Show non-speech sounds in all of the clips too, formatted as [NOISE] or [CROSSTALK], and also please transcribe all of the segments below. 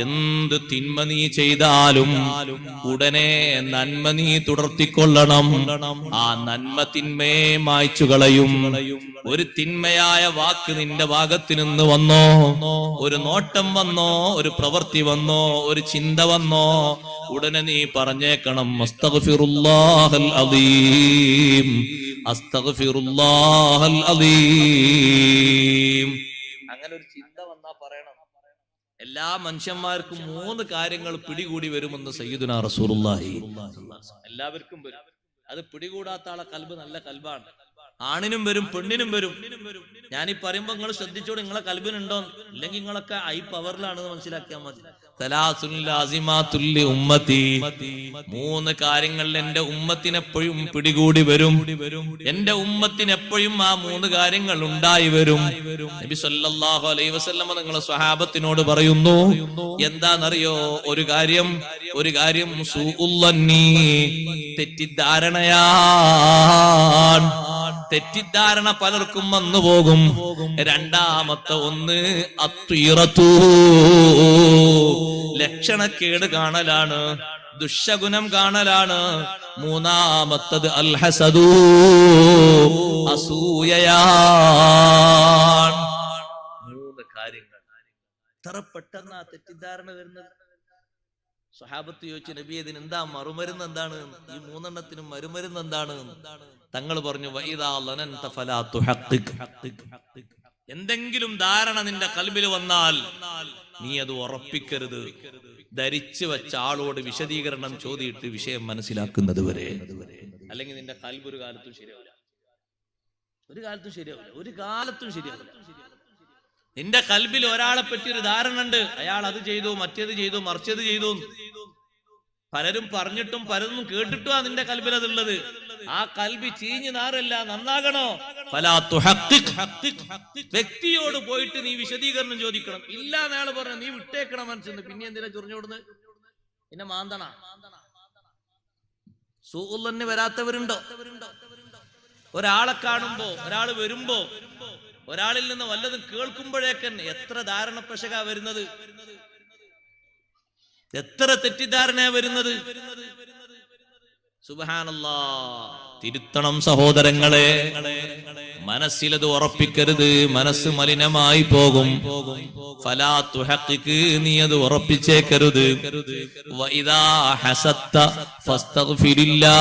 എന്ത് തിന്മ നീ ചെയ്താലും ഉടനെ നന്മ നീ തുടർത്തിക്കൊള്ളണം. ആ നന്മ തിന്മയെ മായ്ച്ചു കളയും. ഒരു തിന്മയായ വാക്ക് നിന്റെ ഭാഗത്ത് നിന്ന് വന്നോ? ഒരു നോട്ടം വന്നോ? ഒരു പ്രവൃത്തി വന്നോ? ഒരു ചിന്ത വന്നോ? ഉടനെ നീ പറഞ്ഞേക്കണം അസ്തഗ്ഫിറുല്ലാഹൽ അദീം. അസ്തഗ്ഫിറുല്ലാഹൽ അദീം. അങ്ങനെ ഒരു ചിന്ത വന്നാ പറയണം. എല്ലാ മനുഷ്യന്മാർക്കും മൂന്ന് കാര്യങ്ങൾ പിടികൂടി വരുമെന്ന് സയ്യിദുന റസൂലുള്ളാഹി. എല്ലാവർക്കും വരും. അത് പിടികൂടാത്ത ആളെ കൽബ് നല്ല കൽബാണ്. ആണിനും വരും പെണ്ണിനും വരും. ഞാൻ ഈ പറയുമ്പോ നിങ്ങൾ ശ്രദ്ധിച്ചോട് നിങ്ങളെ കൽബിനുണ്ടോ ഇല്ലെങ്കിൽ നിങ്ങളൊക്കെ ഐ പവറിലാണെന്ന് മനസ്സിലാക്കിയാൽ മതി. മൂന്ന് കാര്യങ്ങളിൽ എന്റെ ഉമ്മത്തിനെപ്പോഴും പിടികൂടി വരും. എന്റെ ഉമ്മത്തിനെപ്പോഴും ആ മൂന്ന് കാര്യങ്ങൾ ഉണ്ടായി വരും. നബി സല്ലല്ലാഹു അലൈഹി നിങ്ങളെ സ്വഹാബത്തിനോട് പറയുന്നു എന്താണെന്നറിയോ ഒരു കാര്യം ഒരു കാര്യം തെറ്റിദ്ധാരണയാ. തെറ്റിദ്ധാരണ പലർക്കും വന്നു പോകും. രണ്ടാമത്തെ ഒന്ന് അത്വീറത്തു ലക്ഷണക്കേട് കാണലാണ് ദുഷ്യഗുണം കാണലാണ്. മൂന്നാമത്തത് അൽഹസദൂ അസൂയയാണ്. മൂന്ന് കാര്യങ്ങൾ. ആ തെറ്റിദ്ധാരണ വരുന്നത്? സ്വഹാബത്ത് ചോദിച്ചു നബി ഇതിന് എന്താ മറുമരുന്ന് എന്താണ്? ഈ മൂന്നെണ്ണത്തിനും മറുമരുന്ന് എന്താണ്? തങ്ങൾ പറഞ്ഞു. എന്തെങ്കിലും ധാരണ നിന്റെ കൽബിൽ വന്നാൽ നീ അത് ഉറപ്പിക്കരുത്. ധരിച്ചു വെച്ച ആളോട് വിശദീകരണം ചോദിയിട്ട് വിഷയം മനസ്സിലാക്കുന്നത് വരെ. അല്ലെങ്കിൽ നിന്റെ കൽബ് ഒരു കാലത്തും ശരിയാവില്ല. ഒരു കാലത്തും ശരിയാവില്ല. ഒരു കാലത്തും ശരിയാവില്ല. നിന്റെ കൽബിൽ ഒരാളെ പറ്റി ഒരു ധാരണ ഉണ്ട്. അയാൾ അത് ചെയ്തു മറ്റേത് ചെയ്തു മറിച്ചത് ചെയ്തു. പലരും പറഞ്ഞിട്ടും പലരും കേട്ടിട്ടും ആ നിന്റെ കൽബിൽ അതുള്ളത്. ആ കൽബി ചീഞ്ഞു നാറല്ല നന്നാകണോ. വ്യക്തിയോട് പോയിട്ട് നീ വിശദീകരണം ചോദിക്കണം. ഇല്ല എന്നയാൾ പറഞ്ഞു നീ വിട്ടേക്കണം മനസ്സിന് പിന്നെ എന്തിനാ ചൊറിഞ്ഞോടുന്ന് പിന്നെ മാന്തണ. സൂള്ളന് വരാത്തവരുണ്ടോ? ഒരാളെ കാണുമ്പോ ഒരാൾ വരുമ്പോ ഒരാളിൽ നിന്ന് വല്ലതും കേൾക്കുമ്പോഴേക്കൻ എത്ര ധാരണ പശക വരുന്നത്? എത്ര തെറ്റിദ്ധാരണ വരുന്നത്? സുബഹാനല്ലാ. തിരുത്തണം സഹോദരങ്ങളെ. മനസ്സിലത് ഉറപ്പിക്കരുത്. മനസ്സ് മലിനമായി പോകും. ഫലാ തുഹഖിഖ് നീ അത് ഉറപ്പിച്ചേക്കരുത്. വൈദാ ഹസത്ത ഫസ്തഗ്ഫിരില്ലാ.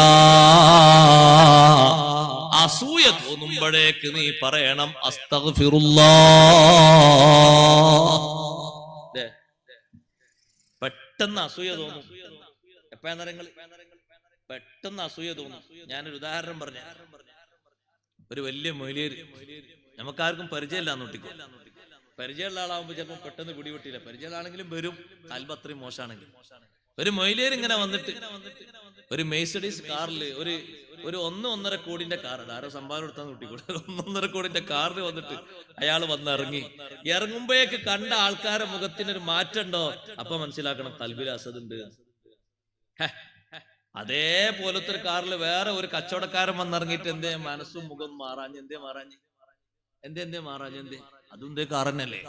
അസൂയ തോന്നുമ്പോഴേക്ക് നീ പറയണം അസ്തഗ്ഫിറുല്ലാ. പെട്ടെന്ന് അസൂയ തോന്നും. എപ്പോഴാ പെട്ടെന്ന് അസൂയ തോന്നും. ഞാനൊരു ഉദാഹരണം പറഞ്ഞു ഒരു വലിയ മൊയിലേര് നമുക്കാർക്കും പരിചയമില്ല നോട്ടിക്കോ പരിചയമുള്ള ആളാവുമ്പോ ചിലപ്പോൾ പെട്ടെന്ന് പിടിപെട്ടില്ല. പരിചയമുള്ളാണെങ്കിലും വരും. കൽബ് അത്രയും മോശമാണെങ്കിൽ. ഒരു മൊയിലേര് ഇങ്ങനെ വന്നിട്ട് ഒരു മെയ്സഡീസ് കാറിൽ ഒരു ഒരു ഒന്ന് ഒന്നര കോടിന്റെ കാർ ആരോ സംഭാവന കൊടുത്താൽ കൂട്ടിക്കൂടെ. ഒന്നൊന്നര കോടിന്റെ കാറിൽ വന്നിട്ട് അയാൾ വന്നിറങ്ങി. ഇറങ്ങുമ്പോഴേക്ക് കണ്ട ആൾക്കാരെ മുഖത്തിനൊരു മാറ്റം ഉണ്ടോ അപ്പൊ മനസ്സിലാക്കണം കൽബിൽ അസദുണ്ട് ഉണ്ട്. അതേപോലത്തെ ഒരു കാറിൽ വേറെ ഒരു കച്ചവടക്കാരൻ വന്നിറങ്ങിയിട്ട് എന്തേ മനസ്സും മുഖം മാറാഞ്ഞ് എന്തേ മാറാഞ്ഞ്? എന്തേ എന്തേ മാറാഞ്ഞ് എന്തേ? അതും എന്തേ കാറന്നല്ലേ?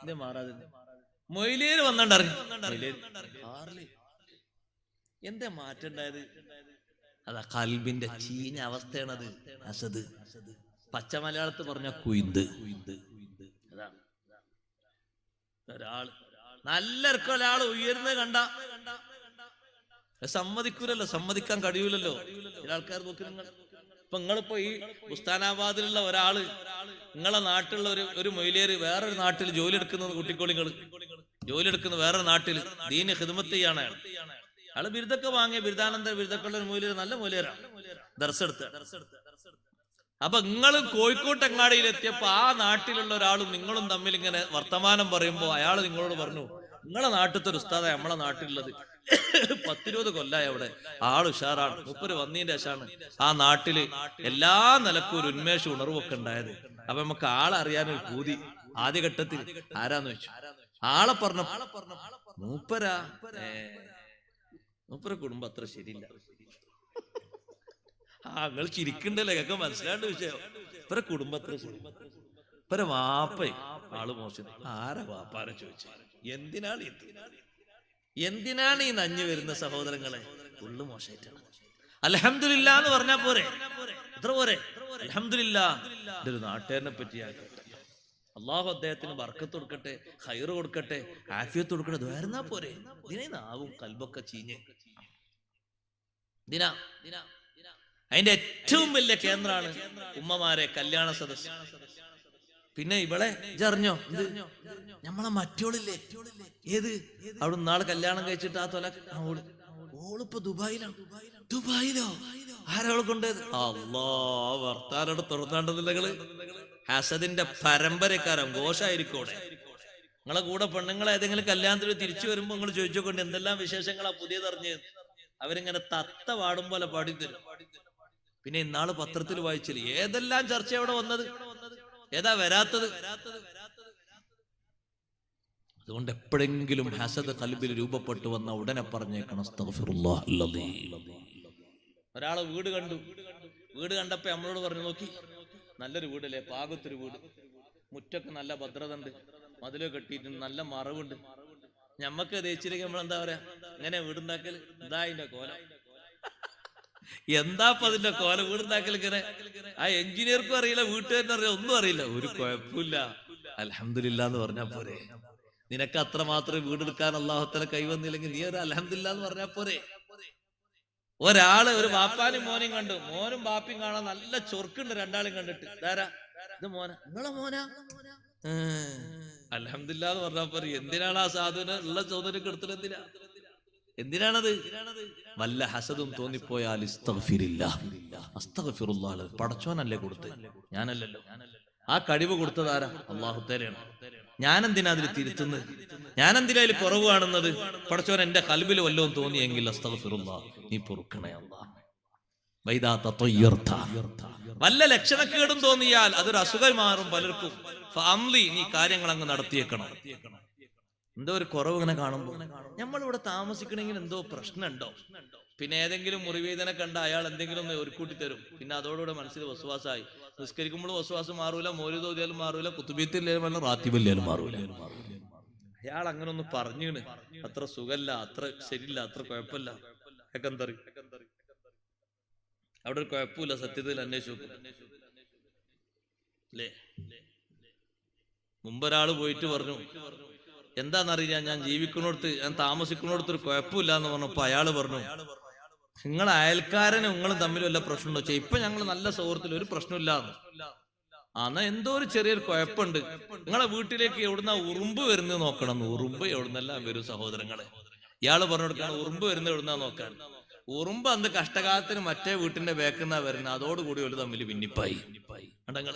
എന്തേ മാറാതെ? മൊയിലേര് വന്നിറങ്ങി കാറിൽ. എന്തേ മാറ്റം ഉണ്ടായത്? അതാ കൽബിന്റെ ചീഞ്ഞ അവസ്ഥയാണത്. അസദ്. പച്ച മലയാളത്ത് പറഞ്ഞ കുയിന്ത്. അതാണ് നല്ല ഒരാൾ ഒരാൾ ഉയർന്ന് കണ്ട. സമ്മതിക്കൂലല്ലോ. സമ്മതിക്കാൻ കഴിയൂലല്ലോ. ചില ആൾക്കാർ നോക്കി നിങ്ങൾ. ഇപ്പൊ നിങ്ങളിപ്പോ ഈ ഉസ്താനാബാദിലുള്ള ഒരാൾ. നിങ്ങളെ നാട്ടിലുള്ള ഒരു ഒരു മൊയിലേര് വേറൊരു നാട്ടിൽ ജോലി എടുക്കുന്നത് കുട്ടിക്കോളിങ്ങൾ ജോലി എടുക്കുന്ന വേറൊരു നാട്ടിൽ ദീന ഹിദ്മത്ത് അയാൾ അയാൾ ബിരുദൊക്കെ വാങ്ങിയ ബിരുദാനന്ദ ബിരുദക്കുള്ള ഒരു മൂല്യർ നല്ല മൂല്യരാണ് ദർശെടുത്ത് അപ്പൊ നിങ്ങൾ കോഴിക്കോട്ട് അങ്ങാടിയിൽ എത്തിയപ്പോ ആ നാട്ടിലുള്ള ഒരാളും നിങ്ങളും തമ്മിൽ ഇങ്ങനെ വർത്തമാനം പറയുമ്പോ അയാൾ നിങ്ങളോട് പറഞ്ഞു നിങ്ങളെ നാട്ടിലത്തെ ഒരു ഉസ്താദ നമ്മളെ നാട്ടിലുള്ളത്. പത്തിരുപത് കൊല്ലായി അവിടെ. ആൾ ഉഷാറാണ്. മുപ്പര് വന്നതിന്റെ ആശാണ് ആ നാട്ടിൽ എല്ലാ നിലക്കും ഒരു ഉന്മേഷം ഉണർവൊക്കെ ഉണ്ടായത്. അപ്പൊ നമുക്ക് ആളെ അറിയാനൊരു കൂതി ആദ്യഘട്ടത്തിൽ ആരാന്ന് വെച്ചു ആളെ പറഞ്ഞു മൂപ്പരാ? മൂപ്പര കുടുംബം അത്ര ശരിയില്ല. [LAUGHS] ആ നിങ്ങൾ ചിരിക്കണ്ടല്ലേ? ഒക്കെ മനസ്സിലാണ്ട് വിഷയം. ഇവരെ കുടുംബത്തിന് ഇവരെ വാപ്പ ആൾ മോശം ആരെ വാപ്പാരെ ചോദിച്ചു? എന്തിനാണ് ഇത്? എന്തിനാണ് ഈ നഞ്ഞു വരുന്ന സഹോദരങ്ങളെ? ഉള്ളു മോശമായിട്ടാണ്. അലഹമില്ല എന്ന് പറഞ്ഞാ പോരെ? എത്ര പോരെ? അലഹമില്ല നാട്ടുകാരനെ പറ്റി അള്ളാഹു അദ്ദേഹത്തിന് വർക്കത്ത് കൊടുക്കട്ടെ ഹൈറ് കൊടുക്കട്ടെ ആഫിയത്ത് കൊടുക്കട്ടെ ദ്വാരുന്നാ പോരെ. നാവും കൽബൊക്കെ ചീഞ്ഞ്. ദിന അതിന്റെ ഏറ്റവും വലിയ കേന്ദ്രമാണ് ഉമ്മമാരെ കല്യാണ സദസ് പിന്നെ ഇവളെ ഇജറിഞ്ഞോ നമ്മളെ മറ്റോളില്ലേ? ഏത്? അവിടെ നാളെ കല്യാണം കഴിച്ചിട്ട് ആ തൊല ഓളിപ്പോ ദുബായിലാണ് ദുബായിലോ? ആരോളെ കൊണ്ടേത്? അള്ളാ വർത്താനോട് തുറന്നാണ്ടെന്നില്ല നിങ്ങൾ. ഹസദിന്റെ പരമ്പരക്കാരൻ ഘോഷായിരിക്കോടെ? നിങ്ങളെ കൂടെ പെണ്ണുങ്ങളെ ഏതെങ്കിലും കല്യാണത്തിൽ തിരിച്ചു വരുമ്പോ നിങ്ങൾ ചോദിച്ചുകൊണ്ട് എന്തെല്ലാം വിശേഷങ്ങളാ പുതിയതറിഞ്ഞ് അവരിങ്ങനെ തത്ത പാടും പോലെ പാടിത്തരും. പിന്നെ ഇന്നാൾ പത്രത്തിൽ വായിച്ചില്ല? ഏതെല്ലാം ചർച്ച എവിടെ വന്നത്? ഏതാ വരാത്തത്? അതുകൊണ്ട് എപ്പോഴെങ്കിലും ഹസദ് കൽബിൽ രൂപപ്പെട്ടു വന്ന ഉടനെ പറഞ്ഞേക്കണം. ഒരാളെ വീട് കണ്ടു. വീട് കണ്ടപ്പോ നമ്മളോട് പറഞ്ഞു നോക്കി നല്ലൊരു വീടല്ലേ? പാകത്തൊരു വീട്. മുറ്റൊക്കെ നല്ല ഭദ്രത ഉണ്ട് മതിലോ കെട്ടിയിട്ടുണ്ട്. നല്ല മറവുണ്ട്. ഞമ്മക്ക് തേച്ചിലേക്ക് നമ്മൾ എന്താ പറയാ? ഇങ്ങനെ വീടുണ്ടാക്കൽ ഇതാ അതിന്റെ കോല. എന്താ അതിന്റെ കോല? വീടുണ്ടാക്കൽ ഇങ്ങനെ ആ എഞ്ചിനീയർക്കും അറിയില്ല വീട്ടുകാരനും അറിയില്ല ഒന്നും അറിയില്ല. ഒരു കുഴപ്പമില്ല. അലഹമില്ല എന്ന് പറഞ്ഞാ പോരെ. നിനക്ക് അത്ര മാത്രമേ വീടെടുക്കാൻ അള്ളാഹുത്തല കൈവന്നില്ലെങ്കിൽ നീ ഒരു അലഹമില്ല എന്ന് പറഞ്ഞാ പോരെ. ഒരാൾ ഒരു ബാപ്പാനും മോനും കണ്ടു. മോനും ബാപ്പയും കാണാൻ നല്ല ചൊർക്കുണ്ട് രണ്ടാളും കണ്ടിട്ട്. ധാരാ ഇത് മോന. നിങ്ങളെ മോനാ? അലഹമില്ല എന്ന് പറഞ്ഞാ പോരെ. എന്തിനാണ് ആ സാധുവിനെ ഉള്ള ചോദ്യം എടുത്തത് എന്തിനാ? എന്തിനാണത്? വല്ല ഹസദും തോന്നിപ്പോയാൽ. പടച്ചോനല്ലേ കൊടുത്ത് ഞാനല്ലല്ലോ. ആ കഴിവ് കൊടുത്തതാരാ അള്ളാഹു ഞാനെന്തിനാ അതിൽ തിരുത്തുന്നത്? ഞാൻ എന്തിനാ അതിൽ കുറവ് കാണുന്നത്? പഠിച്ചവൻ എന്റെ കൽബിൽ വല്ലതും തോന്നിയെങ്കിൽ അസ്തഫിറുള്ള നീ പൊറുക്കണേ വല്ല ലക്ഷണക്കേടും തോന്നിയാൽ അതൊരു അസുഖം മാറും പലർക്കും. ഫാമിലി നീ കാര്യങ്ങൾ അങ്ങ് നടത്തിയേക്കണം. എന്തോ ഒരു കുറവ് ഇങ്ങനെ കാണുമ്പോ. നമ്മൾ ഇവിടെ താമസിക്കണമെങ്കിൽ എന്തോ പ്രശ്നമുണ്ടോ? പിന്നെ ഏതെങ്കിലും മുറിവേദന കണ്ട അയാൾ എന്തെങ്കിലും ഒന്ന് ഒരുക്കൂട്ടി തരും. പിന്നെ അതോടുകൂടെ മനസ്സിൽ വസ്വാസായി. നിസ്കരിക്കുമ്പോൾ വസവാസം മാറൂല മോരുതോതിയാലും മാറൂല കുത്തുബീത്തില്ലാലും മാറൂല മാറൂല. അയാൾ അങ്ങനെ ഒന്ന് പറഞ്ഞീണ്. അത്ര സുഖല്ല അത്ര ശരിയില്ല അത്ര കുഴപ്പമില്ല എക്കന്തറി അവിടെ ഒരു കുഴപ്പമില്ല സത്യത്തിൽ അന്വേഷിച്ചു അല്ലേ മുമ്പൊരാൾ പോയിട്ട് പറഞ്ഞു എന്താണെന്നറിയില്ല ഞാൻ ജീവിക്കുന്നിടത്ത് ഞാൻ താമസിക്കുന്നിടത്ത് ഒരു കുഴപ്പമില്ല എന്ന് പറഞ്ഞപ്പോ അയാൾ പറഞ്ഞു നിങ്ങൾ അയൽക്കാരനും നിങ്ങളും തമ്മിൽ വല്ല പ്രശ്നമുണ്ടോ? ചോദിച്ചാൽ ഇപ്പൊ ഞങ്ങൾ നല്ല സുഹൃത്തിൽ ഒരു പ്രശ്നമില്ല അന്ന് എന്തോ ഒരു ചെറിയൊരു കുഴപ്പമുണ്ട്. നിങ്ങളെ വീട്ടിലേക്ക് എവിടുന്ന ഉറുമ്പ് വരുന്നത് നോക്കണം. ഉറുമ്പ് എവിടുന്നല്ല വരും സഹോദരങ്ങളെ. ഇയാൾ പറഞ്ഞു കൊടുക്കാണ് ഉറുമ്പ് വരുന്നത് എവിടുന്നാ നോക്കാൻ? ഉറുമ്പ് അന്ന് കഷ്ടകാലത്തിന് മറ്റേ വീട്ടിന്റെ ബേക്കുന്ന വരുന്നത്. അതോടുകൂടി ഒരു തമ്മിൽ ഭിന്നിപ്പായി കണ്ടങ്ങൾ?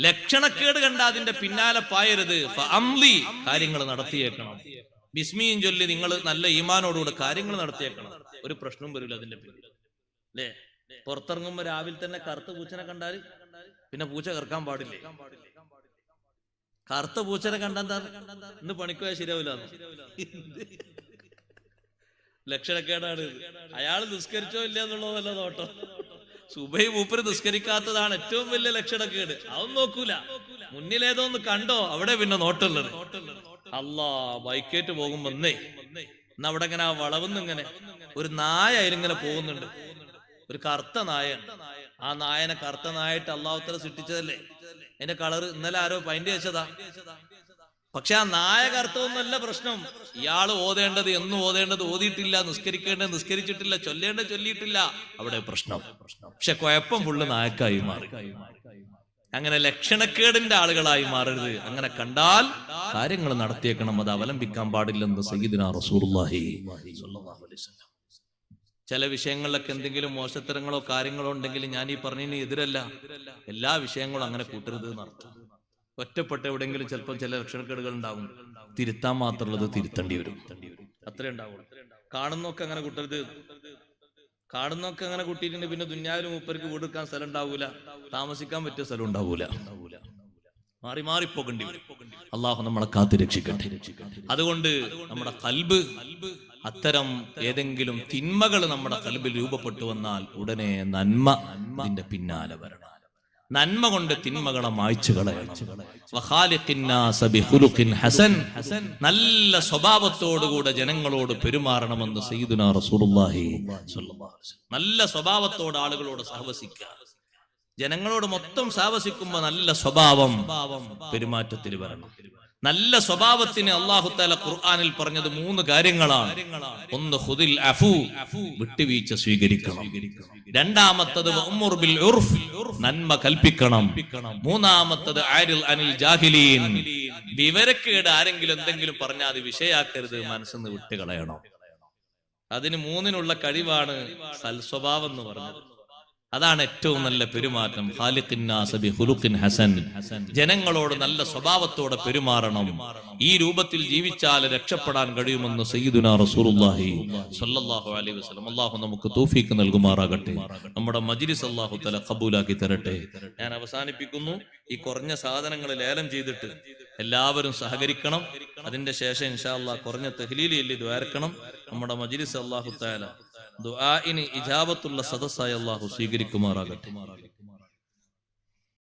ലക്ഷണക്കേട് കണ്ട അതിന്റെ പിന്നാലെ പായരുത്. അംലി കാര്യങ്ങൾ നടത്തിയേക്കണം. ബിസ്മിയും ചൊല്ലി നിങ്ങൾ നല്ല ഈമാനോടുകൂടെ കാര്യങ്ങൾ നടത്തിയേക്കണം. ഒരു പ്രശ്നവും വരില്ല അതിന്റെ പിന്നിൽ അല്ലേ? പുറത്തിറങ്ങുമ്പോ രാവിലെ തന്നെ കറുത്ത പൂച്ചനെ കണ്ടാൽ പിന്നെ പൂച്ച കറക്കാൻ പാടില്ലേ? കറുത്ത പൂച്ചനെ കണ്ടെന്താ ഇന്ന് പണിക്കോയാ ശരിയാവില്ല ലക്ഷണക്കേടാണ്. അയാൾ നിസ്കരിച്ചോ ഇല്ല എന്നുള്ളതല്ല നോട്ടം. സുബൈ മൂപ്പര് നിസ്കരിക്കാത്തതാണ് ഏറ്റവും വലിയ ലക്ഷണക്കേട്. അതൊന്നും നോക്കൂല. മുന്നിലേതോ ഒന്ന് കണ്ടോ അവിടെ പിന്നെ നോട്ടുള്ളത്. അല്ലാ ബൈക്കേറ്റ് പോകുമ്പോ എന്നാ അവിടെ ഇങ്ങനെ ആ വളവുന്ന് ഇങ്ങനെ ഒരു നായ അതിലിങ്ങനെ പോകുന്നുണ്ട്. ഒരു കറുത്ത നായ ആ നായനെ കറുത്ത നായായിട്ട് അള്ളാഹുത്തല സൃഷ്ടിച്ചതല്ലേ? അതിന്റെ കളർ ഇന്നലെ ആരോ പൈന്റ് വെച്ചതാ പക്ഷെ ആ നായ കറുത്തൊന്നല്ല പ്രശ്നം. ഇയാൾ ഓതേണ്ടത് എന്നും ഓതേണ്ടത് ഓതിയിട്ടില്ല നിസ്കരിക്കേണ്ടത് നിസ്കരിച്ചിട്ടില്ല ചൊല്ലേണ്ട ചൊല്ലിയിട്ടില്ല. അവിടെ പ്രശ്നം. പക്ഷെ കുഴപ്പം ഫുള്ള് നായക്കായി മാറി. അങ്ങനെ ലക്ഷണക്കേടിന്റെ ആളുകളായി മാറരുത്. അങ്ങനെ കണ്ടാൽ കാര്യങ്ങൾ നടത്തിയേക്കണം. അത് അവലംബിക്കാൻ പാടില്ലെന്ന് സയ്യിദിന വസല്ലം. ചില വിഷയങ്ങളിലൊക്കെ എന്തെങ്കിലും മോശത്തരങ്ങളോ കാര്യങ്ങളോ ഉണ്ടെങ്കിൽ ഞാൻ ഈ പറഞ്ഞതിന് എതിരല്ല. എല്ലാ വിഷയങ്ങളും അങ്ങനെ കൂട്ടരുത് എന്നർത്ഥം ഒറ്റപ്പെട്ട എവിടെയെങ്കിലും ചിലപ്പോൾ ചില ലക്ഷണക്കേടുകൾ ഉണ്ടാവും. തിരുത്താൻ മാത്രമുള്ളത് തിരുത്തേണ്ടി വരും. അത്രേ ഉണ്ടാവുള്ളൂ. കാണുന്നൊക്കെ അങ്ങനെ കൂട്ടരുത്. കാണുന്നൊക്കെ അങ്ങനെ കൂട്ടിയിട്ടുണ്ട് പിന്നെ ദുന്യാവിലും മൂപ്പർക്ക് വീടെടുക്കാൻ സ്ഥലം ഉണ്ടാവൂല. താമസിക്കാൻ പറ്റിയ സ്ഥലം ഉണ്ടാവൂല. മാറി മാറി പോകേണ്ടി അള്ളാഹു നമ്മളെ കാത്തു രക്ഷിക്കട്ടെ. അതുകൊണ്ട് നമ്മുടെ കൽബ് അത്തരം ഏതെങ്കിലും തിന്മകൾ നമ്മുടെ കൽബിൽ രൂപപ്പെട്ടു വന്നാൽ ഉടനെ നന്മ അതിന്റെ പിന്നാലെ വരണം. നന്മ കൊണ്ട് തിന്മകളെ മായ്ച്ചു കളയണം. ഹസൻ. നല്ല സ്വഭാവത്തോടുകൂടെ ജനങ്ങളോട് പെരുമാറണമെന്ന് സയ്യിദുനാ റസൂലുള്ളാഹി നല്ല സ്വഭാവത്തോട് ആളുകളോട് സഹവസിക്കുക. ജനങ്ങളോട് മൊത്തം സാവസിക്കുമ്പോ നല്ല സ്വഭാവം പെരുമാറ്റത്തിൽ വരണം. നല്ല സ്വഭാവത്തിന് അള്ളാഹു താല ഖുർആനിൽ പറഞ്ഞത് മൂന്ന് കാര്യങ്ങളാണ്. ഒന്ന് ഹുദിൽ അഫു വിട്ടുവീഴ്ച സ്വീകരിക്കണം. രണ്ടാമത്തത് ബിൽ ഉർഫ് നന്മ കൽപ്പിക്കണം. മൂന്നാമത്തത് ആരിൽ അനിൽ ജാഹിലീൻ. വിവരക്കേട് ആരെങ്കിലും എന്തെങ്കിലും പറഞ്ഞാൽ അത് വിഷയാക്കരുത് മനസ്സിന്ന് വിട്ടുകളയണം. അതിന് മൂന്നിനുള്ള കഴിവാണ് സൽസ്വഭാവം എന്ന് പറഞ്ഞത്. അതാണ് ഏറ്റവും നല്ല പെരുമാറ്റം. ഹസൻ. ജനങ്ങളോട് നല്ല സ്വഭാവത്തോടെ പെരുമാറണം. ഈ രൂപത്തിൽ ജീവിച്ചാൽ രക്ഷപ്പെടാൻ കഴിയുമെന്ന് സയ്യിദുനാ റസൂലുള്ളാഹി അലൈഹി വസല്ലം. നമുക്ക് തൗഫീക്ക് നൽകുമാറാകട്ടെ. നമ്മുടെ മജ്ലിസ് അല്ലാഹു തല കബൂലാക്കി തരട്ടെ. ഞാൻ അവസാനിപ്പിക്കുന്നു. ഈ കുറഞ്ഞ സാധനങ്ങൾ ലേലം ചെയ്തിട്ട് എല്ലാവരും സഹകരിക്കണം. അതിന്റെ ശേഷം ഇൻഷാ അല്ലാഹ് കുറഞ്ഞ തെഹ്ലീലിയല്ലി ദ്വാരക്കണം നമ്മുടെ മജ്ലിസ് അല്ലാഹു തആല ദുആഇന് ഇജാബത്തുള്ള സദസ്സായി അല്ലാഹു സ്വീകരിക്കുമാറാകട്ടെ.